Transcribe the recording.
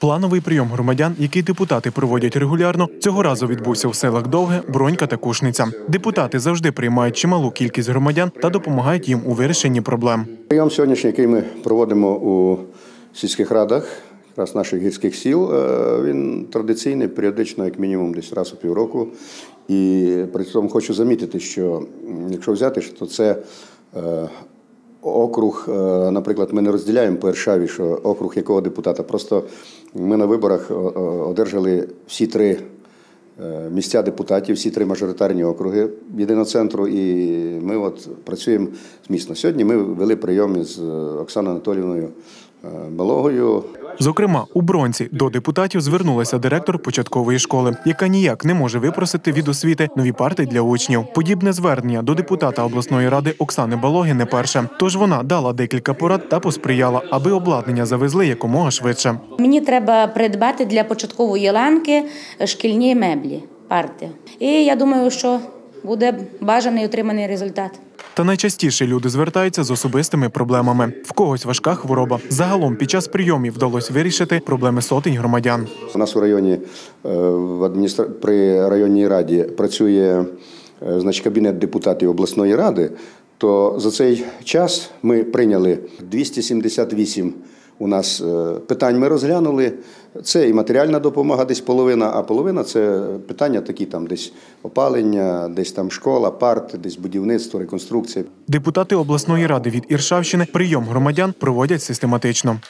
Плановий прийом громадян, який депутати проводять регулярно, цього разу відбувся в селах Довге, Бронька та Кушниця. Депутати завжди приймають чималу кількість громадян та допомагають їм у вирішенні проблем. Прийом сьогоднішній, який ми проводимо у сільських радах, якраз наших гірських сіл, е, він традиційний, періодично, як мінімум, десь раз у півроку. І при цьому хочу замітити, що якщо взяти, то це е, округ, е, наприклад, ми не розділяємо по Ершаві, що округ якого депутата. Просто ми на виборах о- о- одержали всі три е, місця депутатів, всі три мажоритарні округи єдиного центру, і ми от працюємо змісно. Сьогодні ми вели прийом із е, Оксаною Анатоліївною е, Балогою. Зокрема, у Бронці до депутатів звернулася директор початкової школи, яка ніяк не може випросити від освіти нові парти для учнів. Подібне звернення до депутата обласної ради Оксани Балоги не перше. Тож вона дала декілька порад та посприяла, аби обладнання завезли якомога швидше. Мені треба придбати для початкової ланки шкільні меблі, парти. І я думаю, що буде бажаний отриманий результат. Та найчастіше люди звертаються з особистими проблемами. В когось важка хвороба. Загалом під час прийомів вдалося вирішити проблеми сотень громадян. У нас у районі е, в адміністра... при районній раді працює е, значить, кабінет депутатів обласної ради. То за цей час ми прийняли 278 у нас е, питань. Ми розглянули. Це і матеріальна допомога, десь половина, а половина це питання такі там десь опалення, десь там школа, парти, десь будівництво, реконструкція. Депутати обласної ради від Іршавщини прийом громадян проводять систематично.